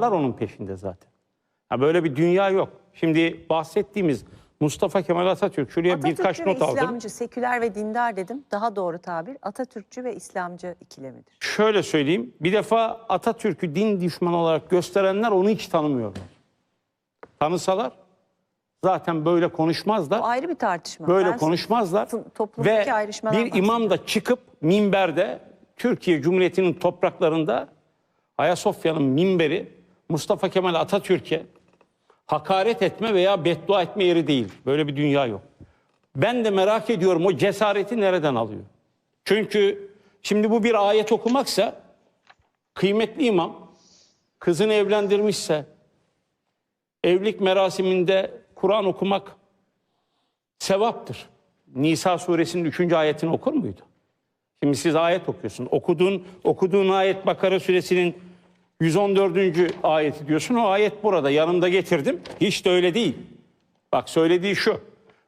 onun peşinde zaten. Ya böyle bir dünya yok. Şimdi bahsettiğimiz Mustafa Kemal Atatürk şuraya Atatürkçü birkaç ve not aldım. İslamcı, seküler ve dindar dedim. Daha doğru tabir. Atatürkçü ve İslamcı ikilemidir. Şöyle söyleyeyim. Bir defa Atatürk'ü din düşmanı olarak gösterenler onu hiç tanımıyorlar. Tanısalar zaten böyle konuşmazlar. Bu ayrı bir tartışma. Böyle Ben konuşmazlar. to- toplumdaki Ve bir imam da çıkıp minberde Türkiye Cumhuriyeti'nin topraklarında Ayasofya'nın minberi Mustafa Kemal Atatürk'e hakaret etme veya beddua etme yeri değil. Böyle bir dünya yok. Ben de merak ediyorum o cesareti nereden alıyor? Çünkü şimdi bu bir ayet okumaksa kıymetli imam kızını evlendirmişse evlilik merasiminde Kur'an okumak sevaptır. Nisa suresinin 3. ayetini okur muydu? Şimdi siz ayet okuyorsun. Okuduğun, okuduğun ayet Bakara suresinin 114. ayeti diyorsun. O ayet burada. Yanımda getirdim. Hiç de öyle değil. Bak söylediği şu.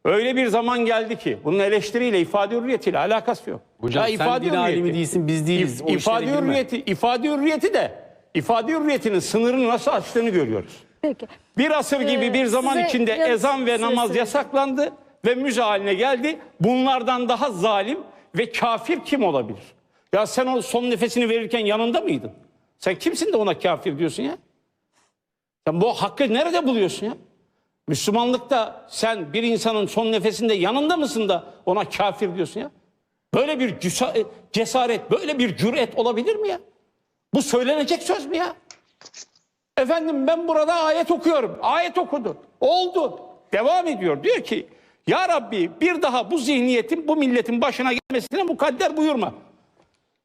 Öyle bir zaman geldi ki bunun eleştiriyle, ifade hürriyetiyle alakası yok. Hocam Ya sen din alimi değilsin biz değiliz. İf- ifade hürriyeti, ifade hürriyeti de ifade hürriyetinin sınırını nasıl açtığını görüyoruz. Peki. Bir asır gibi Ee, bir zaman size içinde yanıt ezan ve namaz süresi- yasaklandı ve müze haline geldi. Bunlardan daha zalim ve kafir kim olabilir? Ya sen o son nefesini verirken yanında mıydın? Sen kimsin de ona kafir diyorsun ya? Sen bu hakkı nerede buluyorsun ya? Müslümanlıkta sen bir insanın son nefesinde yanında mısın da ona kafir diyorsun ya? Böyle bir cüsa- cesaret, böyle bir cüret olabilir mi ya? Bu söylenecek söz mü ya? Efendim ben burada ayet okuyorum. Ayet okudu. Oldu. Devam ediyor. Diyor ki ya Rabbi bir daha bu zihniyetin bu milletin başına gelmesine mukadder buyurma.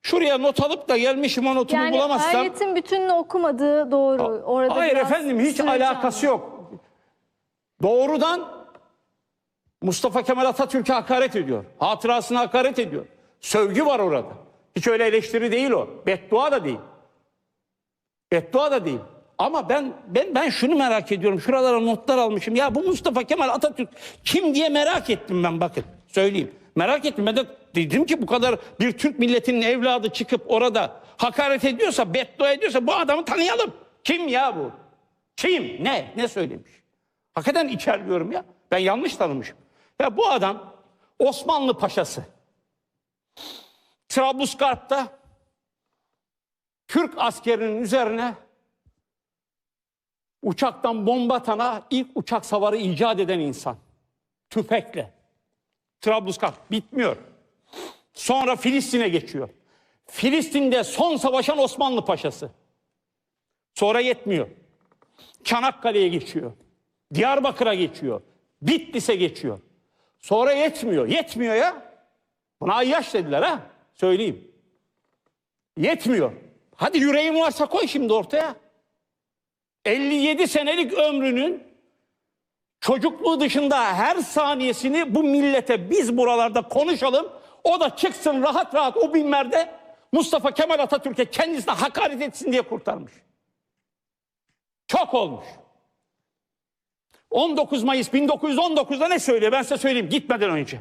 Şuraya not alıp da gelmişim o notumu Yani bulamazsam. ayetin bütününü okumadığı doğru. Orada Hayır efendim hiç alakası yok. Doğrudan Mustafa Kemal Atatürk'e hakaret ediyor. Hatırasına hakaret ediyor. Sövgü var orada. Hiç öyle eleştiri değil o. Beddua da değil. Beddua da değil. Ama ben ben ben şunu merak ediyorum. Şuralara notlar almışım. Ya bu Mustafa Kemal Atatürk kim diye merak ettim ben bakın. Söyleyeyim. Merak ettim. Ben de dedim ki bu kadar bir Türk milletinin evladı çıkıp orada hakaret ediyorsa, beddua ediyorsa bu adamı tanıyalım. Kim ya bu? Kim? Ne? Ne söylemiş? Hakikaten içerliyorum ya. Ben yanlış tanımışım. Ya bu adam Osmanlı Paşası. Trablusgarp'ta Türk askerinin üzerine uçaktan bomba atana ilk uçak savarı icat eden insan. Tüfekle. Trablusgarp bitmiyor. Sonra Filistin'e geçiyor. Filistin'de son savaşan Osmanlı Paşası. Sonra yetmiyor. Çanakkale'ye geçiyor. Diyarbakır'a geçiyor. Bitlis'e geçiyor. Sonra yetmiyor. Yetmiyor ya. Buna ayyaş dediler ha. Söyleyeyim. Yetmiyor. Hadi yüreğin varsa koy şimdi ortaya. 57 senelik ömrünün çocukluğu dışında her saniyesini bu millete biz buralarda konuşalım. O da çıksın rahat rahat o binlerde Mustafa Kemal Atatürk'e kendisine hakaret etsin diye kurtarmış. Çok olmuş. 19 Mayıs 1919'da ne söylüyor? Ben size söyleyeyim gitmeden önce.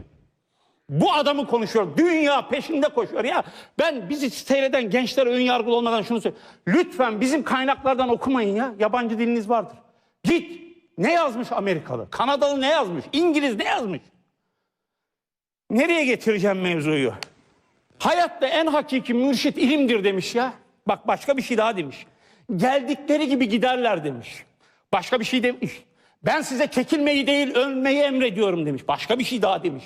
Bu adamı konuşuyor. Dünya peşinde koşuyor. Ya ben bizi seyreden gençlere ön yargılı olmadan şunu söyleyeyim. Lütfen bizim kaynaklardan okumayın ya. Yabancı diliniz vardır. Git. Ne yazmış Amerikalı? Kanadalı ne yazmış? İngiliz ne yazmış? Nereye getireceğim mevzuyu? Hayatta en hakiki mürşit ilimdir demiş ya. Bak başka bir şey daha demiş. Geldikleri gibi giderler demiş. Başka bir şey demiş. Ben size çekilmeyi değil ölmeyi emrediyorum demiş. Başka bir şey daha demiş.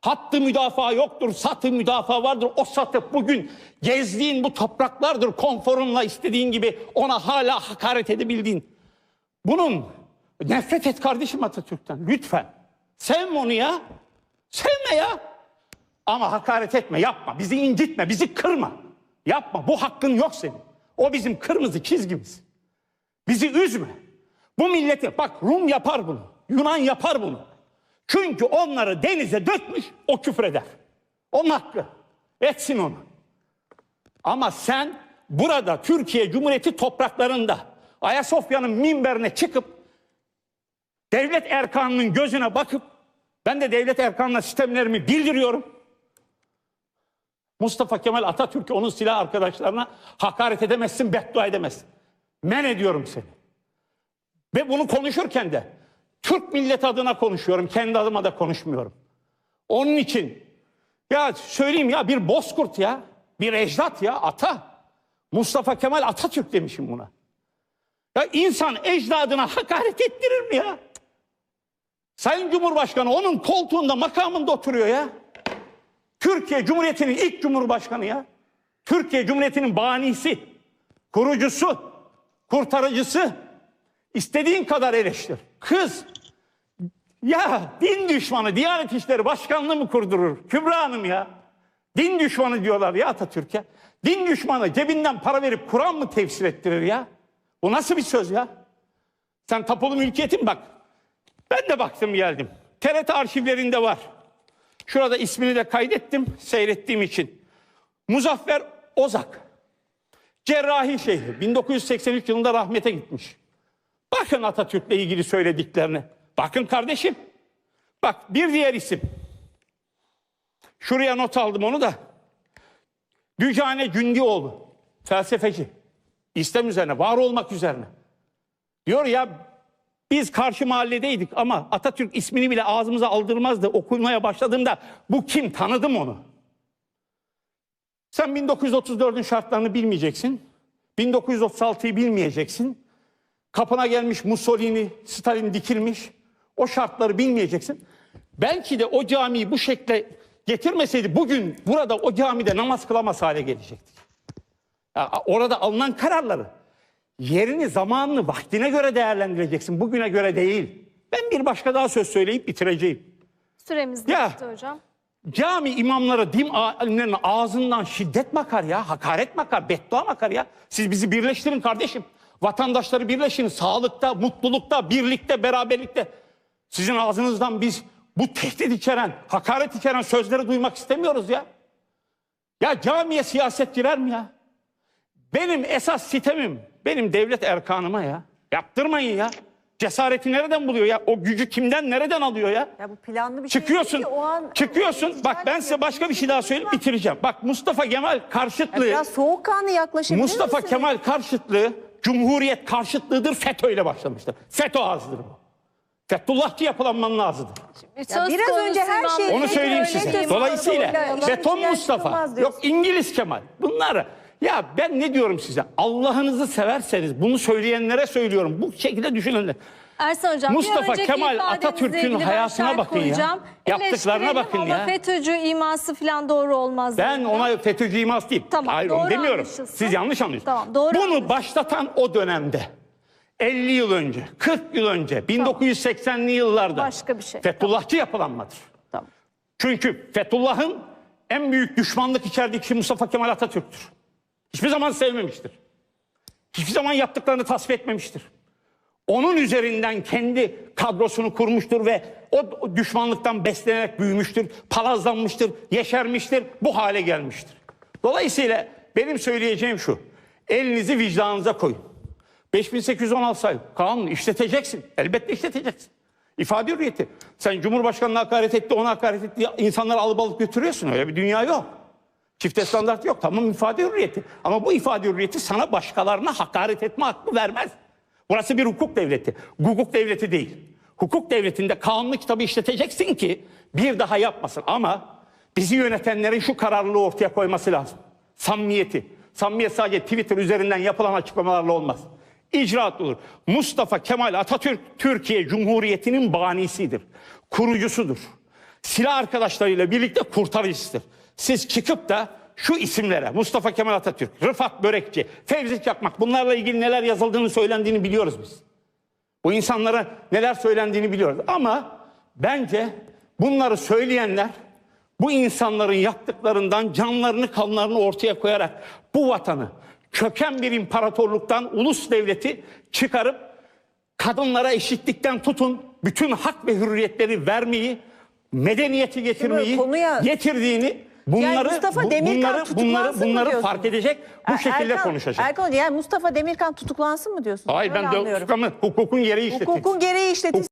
Hattı müdafaa yoktur, satı müdafaa vardır. O satı bugün gezdiğin bu topraklardır. Konforunla istediğin gibi ona hala hakaret edebildiğin. Bunun nefret et kardeşim Atatürk'ten lütfen. Sevme onu ya. Sevme ya. Ama hakaret etme, yapma. Bizi incitme, bizi kırma. Yapma. Bu hakkın yok senin. O bizim kırmızı çizgimiz. Bizi üzme. Bu milleti bak Rum yapar bunu. Yunan yapar bunu. Çünkü onları denize dökmüş o küfreder. Onun hakkı. Etsin onu. Ama sen burada Türkiye Cumhuriyeti topraklarında Ayasofya'nın minberine çıkıp devlet erkanının gözüne bakıp ben de devlet erkanına sistemlerimi bildiriyorum. Mustafa Kemal Atatürk'e onun silah arkadaşlarına hakaret edemezsin, beddua edemezsin. Men ediyorum seni. Ve bunu konuşurken de Türk milleti adına konuşuyorum. Kendi adıma da konuşmuyorum. Onun için ya söyleyeyim ya bir bozkurt ya. Bir ecdat ya ata. Mustafa Kemal Atatürk demişim buna. Ya insan ecdadına hakaret ettirir mi ya? Sayın Cumhurbaşkanı onun koltuğunda makamında oturuyor ya. Türkiye Cumhuriyeti'nin ilk cumhurbaşkanı ya. Türkiye Cumhuriyeti'nin banisi, kurucusu, kurtarıcısı. İstediğin kadar eleştir. Kız ya din düşmanı Diyanet İşleri Başkanlığı mı kurdurur? Kübra Hanım ya. Din düşmanı diyorlar ya Atatürk'e. Din düşmanı cebinden para verip Kur'an mı tefsir ettirir ya? Bu nasıl bir söz ya? Sen tapulu mülkiyetin bak. Ben de baktım geldim. TRT arşivlerinde var. Şurada ismini de kaydettim seyrettiğim için. Muzaffer Ozak. Cerrahi şehri. 1983 yılında rahmete gitmiş. Bakın Atatürk'le ilgili söylediklerine. Bakın kardeşim. Bak bir diğer isim. Şuraya not aldım onu da. Dücane Cündioğlu. Felsefeci. İslam üzerine, var olmak üzerine. Diyor ya biz karşı mahalledeydik ama Atatürk ismini bile ağzımıza aldırmazdı. Okumaya başladığımda bu kim tanıdım onu. Sen 1934'ün şartlarını bilmeyeceksin. 1936'yı bilmeyeceksin. Kapına gelmiş Mussolini, Stalin dikilmiş. O şartları bilmeyeceksin. Belki de o camiyi bu şekle getirmeseydi bugün burada o camide namaz kılamaz hale gelecektik. Ya orada alınan kararları yerini, zamanını, vaktine göre değerlendireceksin. Bugüne göre değil. Ben bir başka daha söz söyleyip bitireceğim. Süremiz Ya. bitti hocam. Cami imamları, din alimlerinin ağzından şiddet makar ya, hakaret makar, beddua makar ya. Siz bizi birleştirin kardeşim. Vatandaşları birleşin. Sağlıkta, mutlulukta, birlikte, beraberlikte. Sizin ağzınızdan biz bu tehdit içeren, hakaret içeren sözleri duymak istemiyoruz ya. Ya camiye siyaset girer mi ya? Benim esas sitemim, benim devlet erkanıma ya. Yaptırmayın ya. Cesareti nereden buluyor ya? O gücü kimden, nereden alıyor ya? Ya bu planlı bir şey Çıkıyorsun, değil ki. O an çıkıyorsun. Bak ben size başka bir şey daha söyleyeyim, bitireceğim. Bak Mustafa Kemal Ya karşıtlığı, biraz soğukkanlı yaklaşabilir Mustafa misiniz? Kemal karşıtlığı, Cumhuriyet karşıtlığıdır, FETÖ ile başlamıştır. FETÖ ağzıdır bu. Fethullahçı yapılanmanın ağzıdır. Söz biraz önce her şeyi- Onu söyleyeyim öyle size. Dolayısıyla beton Mustafa, yok. İngiliz Kemal. Bunlar ya ben ne diyorum size? Allah'ınızı severseniz bunu söyleyenlere söylüyorum. Bu şekilde düşünenler. Ersan hocam Mustafa Kemal Atatürk'ün hayatına bakın ya. koyacağım. Yaptıklarına Eleştirelim bakın ama ya. FETÖ'cü iması falan doğru olmaz. Ben diyorum. ona FETÖ'cü imas değil. Tamam, Hayır onu demiyorum. anlaşılsın. Siz yanlış anlıyorsunuz. Tamam, doğru Bunu anlaşılsın. başlatan o dönemde 50 yıl önce, 40 yıl önce, 1980'li yıllarda Başka bir şey. Fethullahçı yapılanmadır. Tamam. Çünkü Fethullah'ın en büyük düşmanlık içerdiği kişi Mustafa Kemal Atatürk'tür. Hiçbir zaman sevmemiştir. Hiçbir zaman yaptıklarını tasvip etmemiştir. Onun üzerinden kendi kadrosunu kurmuştur ve o düşmanlıktan beslenerek büyümüştür, palazlanmıştır, yeşermiştir, bu hale gelmiştir. Dolayısıyla benim söyleyeceğim şu, elinizi vicdanınıza koyun. 5816 sayı kanunu işleteceksin, elbette işleteceksin. İfade hürriyeti. Sen Cumhurbaşkanı'na hakaret etti, ona hakaret etti, insanları alıp alıp götürüyorsun. Öyle bir dünya yok. Çifte standart yok. Tamam ifade hürriyeti. Ama bu ifade hürriyeti sana başkalarına hakaret etme hakkı vermez. Burası bir hukuk devleti. Hukuk devleti değil. Hukuk devletinde kanunu kitabı işleteceksin ki bir daha yapmasın. Ama bizi yönetenlerin şu kararlılığı ortaya koyması lazım. Samimiyeti. Samimiyet sadece Twitter üzerinden yapılan açıklamalarla olmaz. İcraat olur. Mustafa Kemal Atatürk Türkiye Cumhuriyeti'nin banisidir. Kurucusudur silah arkadaşlarıyla birlikte kurtarıcısıdır. Siz çıkıp da şu isimlere Mustafa Kemal Atatürk, Rıfat Börekçi, Fevzi Çakmak bunlarla ilgili neler yazıldığını söylendiğini biliyoruz biz. Bu insanlara neler söylendiğini biliyoruz. Ama bence bunları söyleyenler bu insanların yaptıklarından canlarını kanlarını ortaya koyarak bu vatanı köken bir imparatorluktan ulus devleti çıkarıp kadınlara eşitlikten tutun bütün hak ve hürriyetleri vermeyi, medeniyeti getirmeyi getirdiğini bunları Mustafa bu- Demirkan bunları bunları bunları fark edecek bu şekilde Erkan- konuşacak. Erkan Hoca, yani Mustafa Demirkan tutuklansın mı diyorsun? Hayır ben de anlıyorum. hukukun gereği işletim. Hukukun gereği işletilsin.